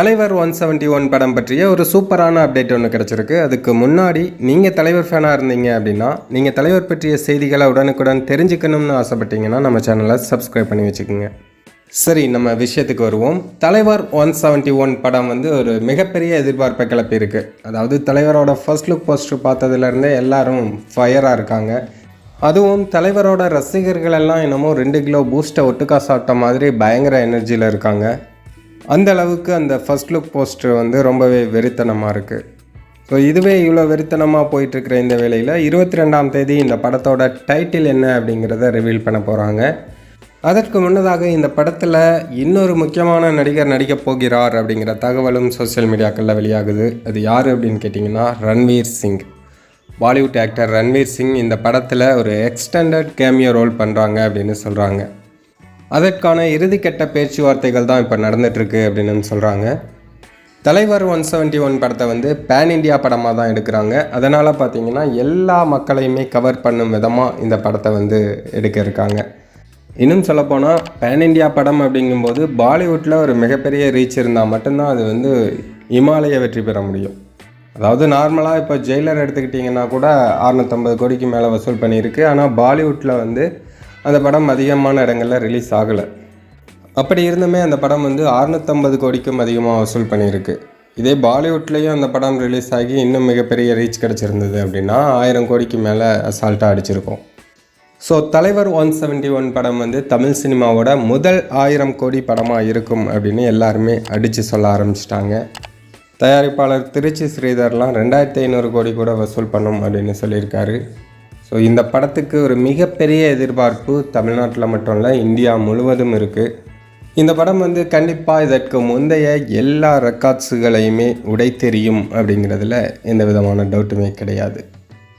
தலைவர் one seventy one படம் பற்றிய ஒரு சூப்பரான அப்டேட் ஒன்று கிடச்சிருக்கு. அதுக்கு முன்னாடி நீங்கள் தலைவர் ஃபேனாக இருந்தீங்க அப்படின்னா நீங்கள் தலைவர் பற்றிய செய்திகளை உடனுக்குடன் தெரிஞ்சுக்கணும்னு ஆசைப்பட்டீங்கன்னா நம்ம சேனலை சப்ஸ்கிரைப் பண்ணி வச்சுக்கோங்க. சரி நம்ம விஷயத்துக்கு வருவோம். தலைவர் ஒன் செவன்ட்டி ஒன் படம் வந்து ஒரு மிகப்பெரிய எதிர்பார்ப்பை கிளப்பியிருக்கு. அதாவது தலைவரோட ஃபர்ஸ்ட் லுக் போஸ்டர் பார்த்ததுலேருந்தே எல்லாரும் ஃபயராக இருக்காங்க. அதுவும் தலைவரோட ரசிகர்கள் எல்லாம் என்னமோ ரெண்டு கிலோ பூஸ்ட்டை ஒட்டுக்கா சாப்பிட்ட மாதிரி பயங்கர எனர்ஜியில் இருக்காங்க. அந்த அளவுக்கு அந்த ஃபர்ஸ்ட் லுக் போஸ்டர் வந்து ரொம்பவே வெறித்தனமாக இருக்குது ஸோ இதுவே இவ்வளோ வெறித்தனமாக போயிட்டுருக்கிற இந்த வேலையில் இருபத்தி ரெண்டாம் தேதி இந்த படத்தோட டைட்டில் என்ன அப்படிங்கிறத ரிவீல் பண்ண போகிறாங்க அதற்கு முன்னதாக இந்த படத்தில் இன்னொரு முக்கியமான நடிகர் நடிக்கப் போகிறார் அப்படிங்கிற தகவலும் சோஷியல் மீடியாக்களில் வெளியாகுது. அது யார் அப்படின்னு கேட்டிங்கன்னா ரன்வீர் சிங். பாலிவுட் ஆக்டர் ரன்வீர் சிங் இந்த படத்தில் ஒரு எக்ஸ்டெண்டட் கேமியோ ரோல் பண்ணுறாங்க அப்படின்னு சொல்கிறாங்க அதற்கான இறுதிக்கட்ட பேச்சுவார்த்தைகள் தான் இப்போ நடந்துகிட்ருக்கு அப்படின்னு சொல்கிறாங்க தலைவர் ஒன் செவன்ட்டி ஒன் படத்தை வந்து பேன் இண்டியா படமாக தான் எடுக்கிறாங்க. அதனால் பார்த்தீங்கன்னா எல்லா மக்களையுமே கவர் பண்ணும் விதமாக இந்த படத்தை வந்து எடுக்க இருக்காங்க. இன்னும் சொல்லப்போனால் பேன் இண்டியா படம் அப்படிங்கும்போது பாலிவுட்டில் ஒரு மிகப்பெரிய ரீச் இருந்தால் மட்டும்தான் அது வந்து இமாலய வெற்றி பெற முடியும். அதாவது நார்மலாக இப்போ ஜெயிலர் எடுத்துக்கிட்டிங்கன்னா கூட அறநூற்றம்பது கோடிக்கு மேலே வசூல் பண்ணியிருக்கு. ஆனால் பாலிவுட்டில் வந்து அந்த படம் அதிகமான இடங்களில் ரிலீஸ் ஆகலை. அப்படி இருந்துமே அந்த படம் வந்து அறுநூத்தம்பது கோடிக்கும் அதிகமாக வசூல் பண்ணியிருக்கு. இதே பாலிவுட்லேயும் அந்த படம் ரிலீஸ் ஆகி இன்னும் மிகப்பெரிய ரீச் கிடச்சிருந்தது அப்படின்னா ஆயிரம் கோடிக்கு மேலே அசால்ட்டாக அடிச்சிருக்கோம். ஸோ தலைவர் ஒன் செவன்ட்டி ஒன் படம் வந்து தமிழ் சினிமாவோட முதல் ஆயிரம் கோடி படமாக இருக்கும் அப்படின்னு எல்லாருமே அடித்து சொல்ல ஆரம்பிச்சிட்டாங்க. தயாரிப்பாளர் திருச்சி ஸ்ரீதர்லாம் ரெண்டாயிரத்தி ஐநூறு கோடி கூட வசூல் பண்ணும் அப்படின்னு சொல்லியிருக்காரு. ஸோ இந்த படத்துக்கு ஒரு மிகப்பெரிய எதிர்பார்ப்பு தமிழ்நாட்டில் மட்டும் இல்லை இந்தியா முழுவதும் இருக்குது இந்த படம் வந்து கண்டிப்பாக இதற்கு முந்தைய எல்லா ரெக்கார்ட்ஸுகளையுமே உடைத்தெறியும் அப்படிங்கிறதுல எந்த விதமான டவுட்டுமே கிடையாது.